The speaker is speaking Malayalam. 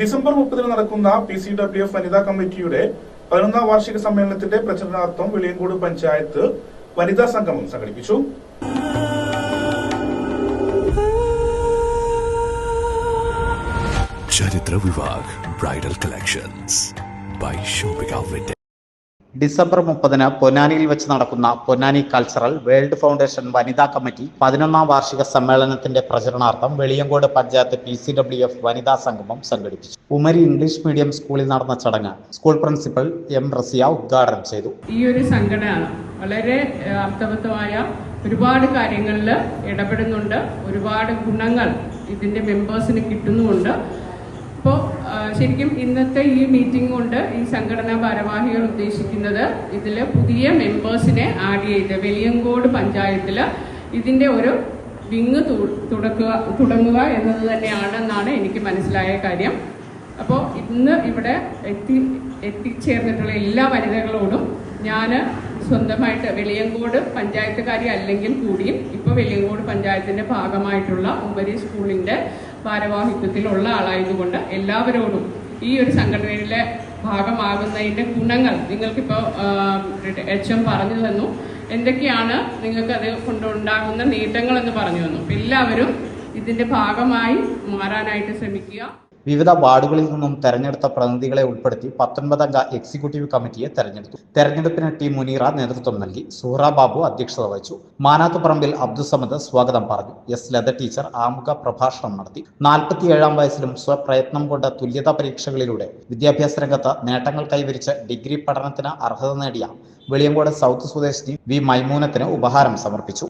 ഡിസംബർ മുപ്പതിന് നടക്കുന്ന പി സി ഡബ്ല്യു എഫ് വനിതാ കമ്മിറ്റിയുടെ പതിനൊന്നാം വാർഷിക സമ്മേളനത്തിന്റെ പ്രചരണാർത്ഥം വെളിയങ്കോട് പഞ്ചായത്ത് വനിതാ സംഗമം സംഘടിപ്പിച്ചു. ചരിത്ര വിഭാഗ് bridal collections by Shobhika December മുപ്പതിന് പൊന്നാനിയിൽ വെച്ച് നടക്കുന്ന പൊന്നാനി കൾച്ചറൽ വേൾഡ് ഫൗണ്ടേഷൻ വനിതാ കമ്മിറ്റി പതിനൊന്നാം വാർഷിക സമ്മേളനത്തിന്റെ പ്രചരണാർത്ഥം Veliyankode panchayat P C W F വനിതാ സംഗമം സംഘടിപ്പിച്ചു. ഉമരി ഇംഗ്ലീഷ് മീഡിയം സ്കൂളിൽ നടന്ന ചടങ്ങ് സ്കൂൾ പ്രിൻസിപ്പൽ എം റസിയ ഉദ്ഘാടനം ചെയ്തു. ഈ ഒരു സംഘടന വളരെ അർത്ഥവത്തമായ ഒരുപാട് കാര്യങ്ങളിൽ ഇടപെടുന്നുണ്ട്. ഒരുപാട് ഗുണങ്ങൾ ഇതിന്റെ മെമ്പേഴ്സിന് കിട്ടുന്നുമുണ്ട്. അപ്പോൾ ശരിക്കും ഇന്നത്തെ ഈ മീറ്റിംഗ് കൊണ്ട് ഈ സംഘടനാ ഭാരവാഹികൾ ഉദ്ദേശിക്കുന്നത് ഇതിൽ പുതിയ മെമ്പേഴ്സിനെ ആഡ് ചെയ്ത് വെളിയങ്കോട് പഞ്ചായത്തിൽ ഇതിന്റെ ഒരു വിങ് തുടക്കുക തുടങ്ങുക എന്നത് തന്നെയാണെന്നാണ് എനിക്ക് മനസ്സിലായ കാര്യം. അപ്പോൾ ഇന്ന് ഇവിടെ എത്തി എത്തിച്ചേർന്നിട്ടുള്ള എല്ലാ വനിതകളോടും ഞാൻ സ്വന്തമായിട്ട് വെളിയങ്കോട് പഞ്ചായത്തുകാരി അല്ലെങ്കിൽ കൂടിയും ഇപ്പോൾ വെളിയങ്കോട് പഞ്ചായത്തിന്റെ ഭാഗമായിട്ടുള്ള ഉമ്പരി സ്കൂളിന്റെ ഭാരവാഹിത്വത്തിലുള്ള ആളായതുകൊണ്ട് എല്ലാവരോടും ഈ ഒരു സംഘടനയിലെ ഭാഗമാകുന്നതിന്റെ ഗുണങ്ങൾ നിങ്ങൾക്കിപ്പോൾ എച്ച് എം പറഞ്ഞു തന്നു. എന്തൊക്കെയാണ് നിങ്ങൾക്ക് അത് കൊണ്ടുണ്ടാകുന്ന നേട്ടങ്ങൾ എന്ന് പറഞ്ഞു തന്നു. എല്ലാവരും ഇതിന്റെ ഭാഗമായി മാറാനായിട്ട് ശ്രമിക്കുക. വിവിധ വാർഡുകളിൽ നിന്നും തെരഞ്ഞെടുത്ത പ്രതിനിധികളെ ഉൾപ്പെടുത്തി പത്തൊൻപതംഗ എക്സിക്യൂട്ടീവ് കമ്മിറ്റിയെ തെരഞ്ഞെടുത്തു. തെരഞ്ഞെടുപ്പിന് ടി മുനീറ നേതൃത്വം നൽകി. സൂറ ബാബു അധ്യക്ഷത വഹിച്ചു. മാനാത്തുപറമ്പിൽ അബ്ദുസമദ് സ്വാഗതം പറഞ്ഞു. എസ് ലത ടീച്ചർ ആമുഖ പ്രഭാഷണം നടത്തി. നാൽപ്പത്തിയേഴാം വയസ്സിലും സ്വപ്രയത്നം കൊണ്ട് തുല്യതാ പരീക്ഷകളിലൂടെ വിദ്യാഭ്യാസ രംഗത്ത് നേട്ടങ്ങൾ കൈവരിച്ച് ഡിഗ്രി പഠനത്തിന് അർഹത നേടിയ വെളിയങ്കോട് സൗത്ത് സ്വദേശിനി വി മൈമൂനത്തിന് ഉപഹാരം സമർപ്പിച്ചു.